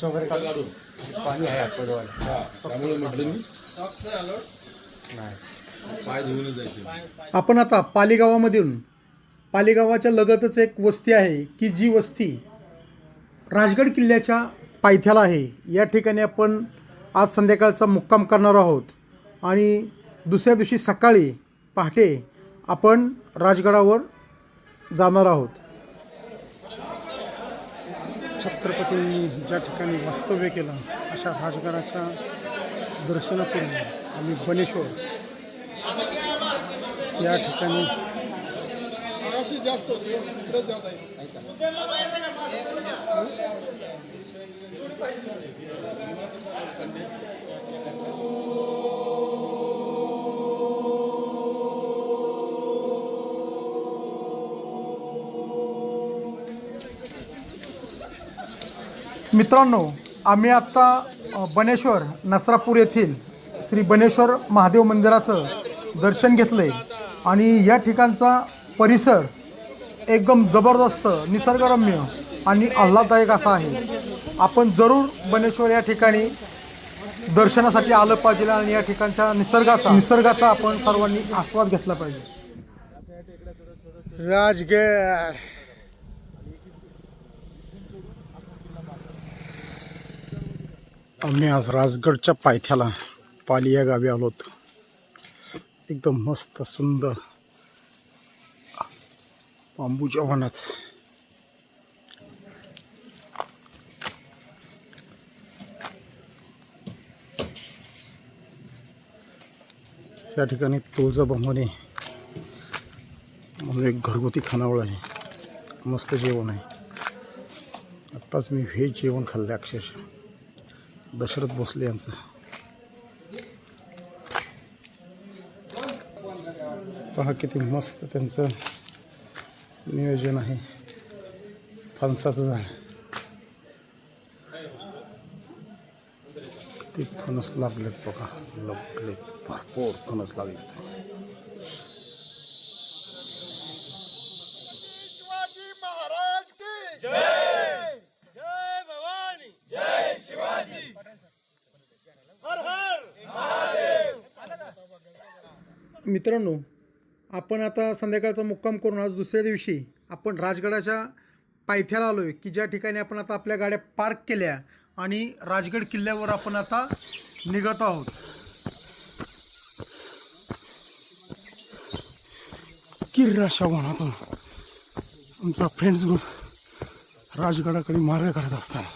Socks वगैरे काढून पाणी आहे हा त्यामुळे म्हटलं मी. नाही पाय धुवूनच जायचे. आपण आता पालीगावामधून पालीगावाच्या लगतच एक वस्ती आहे की जी वस्ती राजगड किल्ल्याच्या पायथ्याला आहे. या ठिकाणी आपण आज संध्याकाळचा मुक्काम करणार आहोत. आणि दुसऱ्या दिवशी सकाळी पहाटे आपण राजगडावर जाणार आहोत. छत्रपतींनी ज्या ठिकाणी वास्तव्य केलं अशा राजगडाच्या दर्शनापूर्वी आम्ही बनेश्वर या ठिकाणी जास्त मित्रांनो आम्ही आत्ता बनेश्वर नसरापूर येथील श्री बनेश्वर महादेव मंदिराचं दर्शन घेतलं आहे आणि या ठिकाणचा परिसर एकदम जबरदस्त निसर्गरम्य आणि आल्हाददायक असा आहे. आपण जरूर बनेश्वर या ठिकाणी दर्शनासाठी आलं पाहिजे आणि या ठिकाणच्या निसर्गाचा निसर्गाचा आपण सर्वांनी आस्वाद घेतला पाहिजे. राजगड. आम्ही आज राजगडच्या पायथ्याला पाली या गावी आलोत एकदम मस्त सुंदर. बांबूच्या वनात या ठिकाणी तुळजाभवानी म्हणून एक घरगुती खानावळ आहे. मस्त जेवण आहे. आत्ताच मी व्हेज जेवण खाल्लं अक्षरशः. दशरथ भोसले यांचं. पहा किती मस्त त्यांचं नियोजन आहे. फणसाचं झाड. किती फणस लागलेत बघा. लागलेत भरपूर फणस लागलेत शिवाजी महाराज की जय जय भवानी जय शिवाजी हर हर मित्रांनो आपण आता संध्याकाळचा मुक्काम करून आज दुसऱ्या दिवशी आपण राजगडाच्या पायथ्याला आलो आहे की ज्या ठिकाणी आपण आता आपल्या गाड्या पार्क केल्या आणि राजगड किल्ल्यावर आपण आता निघत आहोत. किर्राशा वनातून आमचा फ्रेंड्स ग्रुप राजगडाकडे मार्ग करत असताना.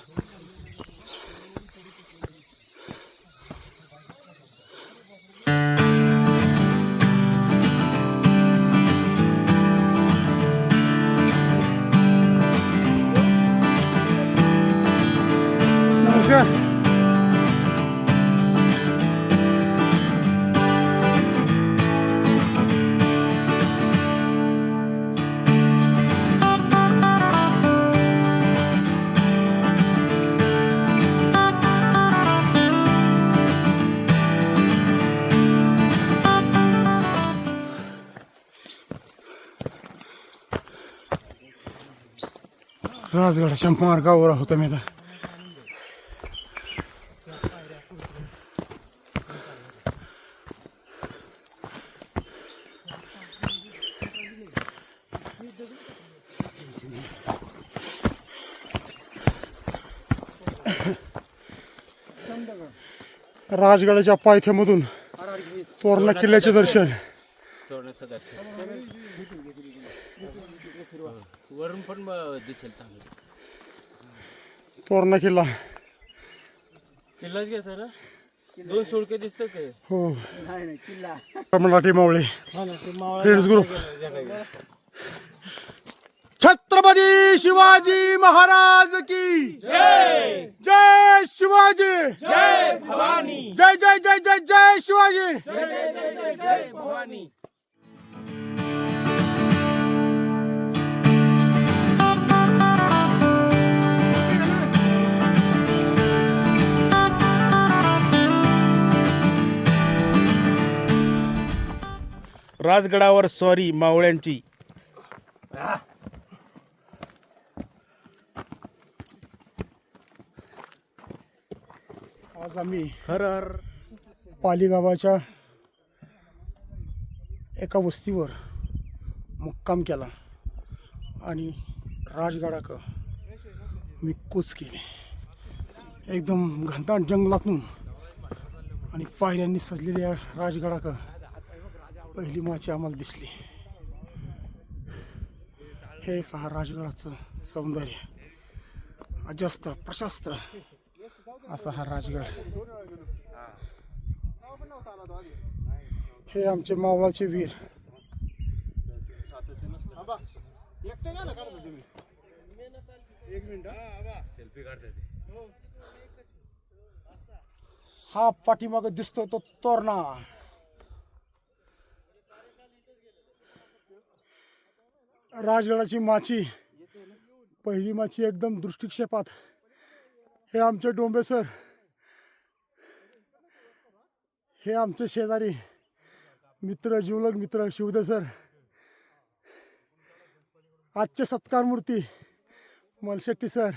राजगडाच्या मार्गावर आहोत आम्ही आता. राजगडाच्या पायथ्यामधून तोरणा किल्ल्याचे दर्शन. तोरणाचं दर्शन. वरून पण दिसेल चांगलं. तोरणा किल्ला. किल्लाच घ्यायचा ना दोन सोडके दिसतात काय हो. मराठी मावळे. फ्रेंड्स ग्रुप छत्रपती शिवाजी महाराज की. जय जय शिवाजी. जय भवानी. जय जय जय जय जय शिवाजी. भवानी. राजगडावर सॉरी मावळ्यांची. आज आम्ही हर हर पाली गावाच्या एका वस्तीवर मुक्काम केला आणि राजगडाक मी कूच केली. एकदम घनदाट जंगलातून आणि पायऱ्यांनी सजलेल्या राजगडाक पहिली माची आम्हाला दिसली. हे पहा राजगडाचं सौंदर्य. अजस्त्र प्रशस्त्र असा हा राजगड. हे आमचे मावळाचे वीर. हा पाठीमाग दिसतो तो तोरणा. राजगडाची माची पहिली माची एकदम दृष्टिक्षेपात. हे आमचे डोंबे सर हे आमचे शेजारी मित्र जिवलग मित्र शिवदे सर. आजचे सत्कार मूर्ती मलशेट्टी सर.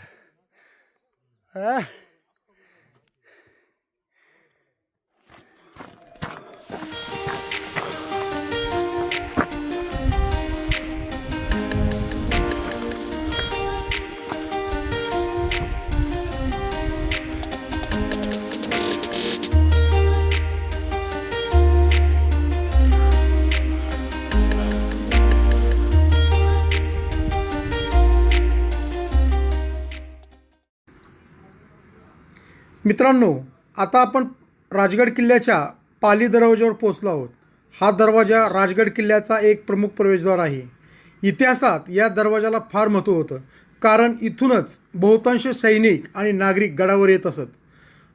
मित्रांनो आता आपण राजगड किल्ल्याच्या पाली दरवाजावर पोचलो आहोत. हा दरवाजा राजगड किल्ल्याचा एक प्रमुख प्रवेशद्वार आहे. इतिहासात या दरवाजाला फार महत्त्व होतं कारण इथूनच बहुतांश सैनिक आणि नागरिक गडावर येत असत.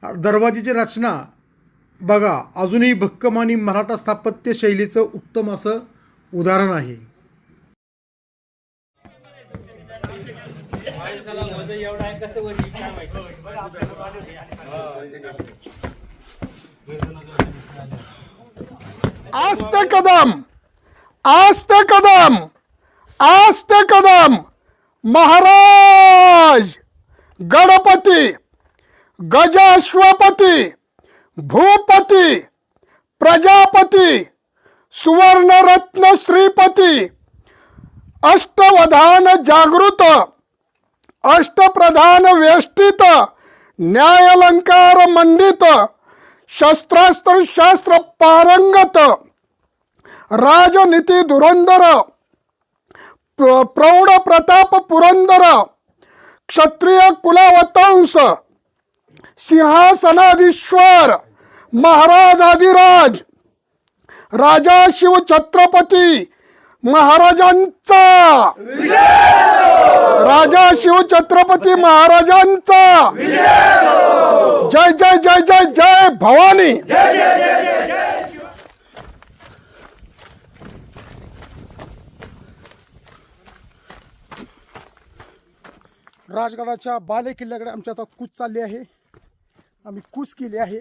दरवाजेची रचना बघा अजूनही भक्कम आणि मराठा स्थापत्य शैलीचं उत्तम असं उदाहरण आहे. आस्ते कदम आस्ते कदम आस्ते कदम. महाराज गणपती गजाश्वपती भूपती प्रजापती सुवर्णरत्न श्रीपती अष्टवधान जागृत अष्टप्रधान वेष्टित न्यायालंकार मंडित शस्त्रास्त्र शास्त्र पारंगत राजनीती धुरंधर प्र- प्रौढ प्रताप पुरंदर क्षत्रिय कुलावतंस सिंहासनाधीश्वर महाराजाधिराज राजा शिव छत्रपती महाराजांचा. राजा शिव छत्रपती महाराजांचा. जय जय जय जय जय भवानी. राजगडाच्या बाले किल्ल्याकडे आमची आता कूच चालली आहे. आम्ही कूच केली आहे.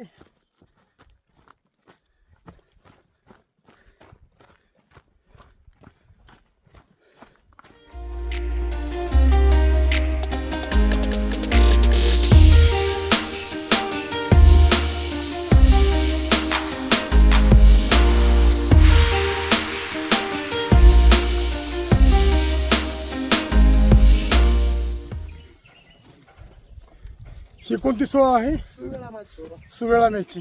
कोणती सोय आहे? सुवेळा मॅचची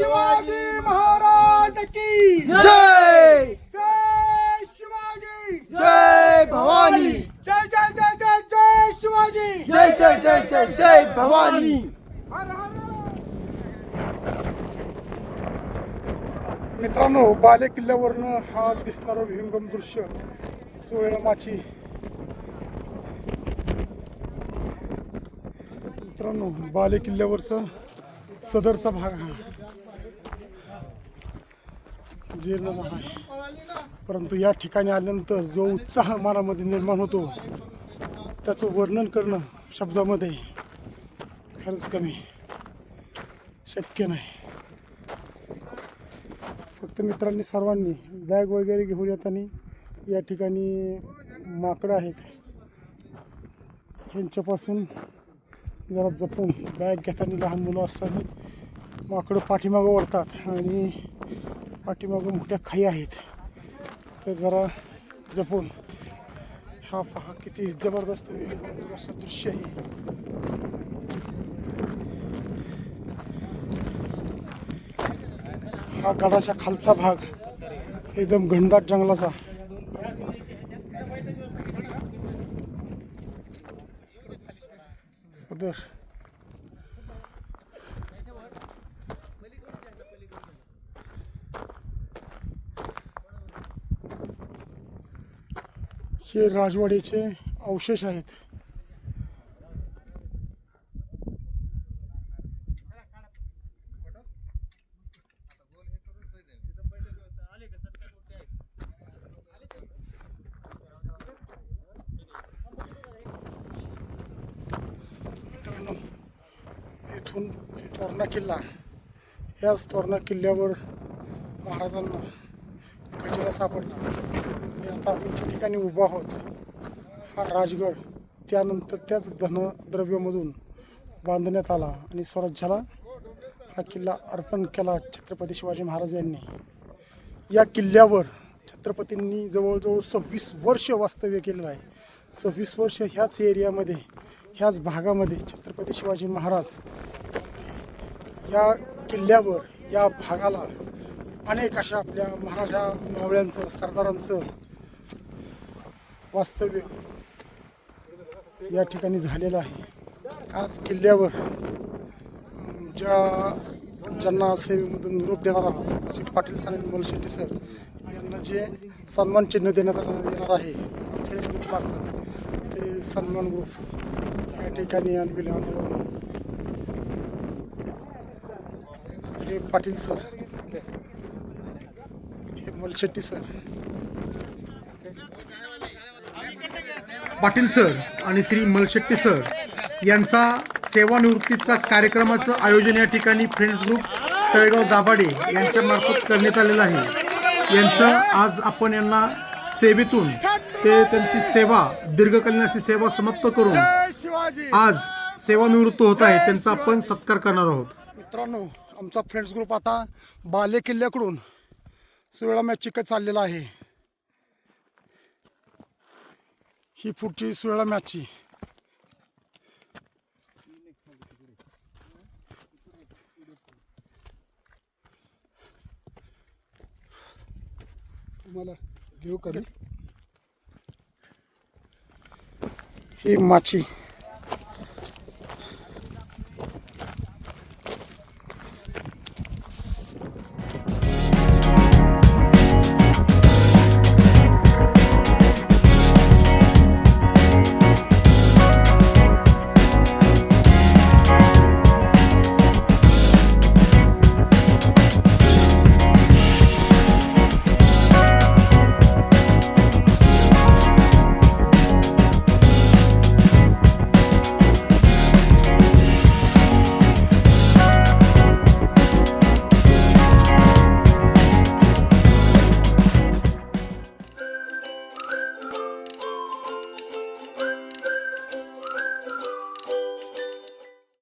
शिवाजी महाराज की। जय! जय शिवाजी। जय भवानी। जय जय जय जय जय शिवाजी। जय जय जय जय जय भवानी। हर हर मित्रांनो बाले किल्ल्यावरनं हा दिसणारं विहंगम दृश्य सोळेला माची मित्रांनो बाले किल्ल्यावरचा सदरचा भाग हा. जीर्ण झाला आहे. परंतु या ठिकाणी आल्यानंतर जो उत्साह मनामध्ये निर्माण होतो त्याचं वर्णन करणं शब्दामध्ये खरंच कमी. शक्य नाही. फक्त मित्रांनी सर्वांनी बॅग वगैरे घेऊन येताना या ठिकाणी माकडं आहेत. ह्यांच्यापासून जरा जपून बॅग घेताना लहान मुलं असताना माकडं पाठीमागं ओढतात आणि पाठीमागं मोठ्या खाई आहेत. तर जरा जपून हा पहा किती जबरदस्त असं दृश्य आहे. हा गडाच्या खालचा भाग एकदम घनदाट जंगलाचा. सदर हे राजवाड्याचे अवशेष आहेत. मित्रांनो इथून तोरणा किल्ला. याच तोरणा किल्ल्यावर महाराजांना कचरा सापडला. आता आपण त्या ठिकाणी उभा आहोत. हा राजगड त्यानंतर त्याच धनद्रव्यमधून बांधण्यात आला आणि स्वराज्याला हा किल्ला अर्पण केला छत्रपती शिवाजी महाराज यांनी. या किल्ल्यावर छत्रपतींनी जवळजवळ सव्वीस वर्ष वास्तव्य केलेलं आहे. सव्वीस वर्ष ह्याच एरियामध्ये ह्याच भागामध्ये छत्रपती शिवाजी महाराज या किल्ल्यावर या भागाला अनेक अशा आपल्या महाराजा मावळ्यांचं सरदारांचं वास्तव्य या ठिकाणी झालेलं आहे. आज किल्ल्यावर ज्या ज्यांना सेवेमधून निरोप देणार आहोत असे पाटील साहेब मोलशेट्टी सर यांना जे सन्मान चिन्ह देण्यात येणार आहे फेसबुक मार्फत ते सन्मान ग्रुप या ठिकाणी आणलेले हे पाटील सर हे मलशेट्टी सर पाटील सर आणि श्री मलशेट्टी सर यांचा सेवानिवृत्तीचा कार्यक्रमाचं आयोजन या ठिकाणी फ्रेंड्स ग्रुप तळेगाव दाभाडे यांच्यामार्फत करण्यात आलेलं आहे. यांचं आज आपण यांना सेवेतून ते त्यांची सेवा दीर्घकालीन अशी सेवा समाप्त करून आज सेवानिवृत्त होत आहे त्यांचा आपण सत्कार करणार आहोत. मित्रांनो आमचा फ्रेंड्स ग्रुप आता बाले किल्ल्याकडून सुवेळा मॅच चिकत चाललेला आहे. ही पुढची सुवेळा मॅचची. तुम्हाला घेऊ कधी ही माची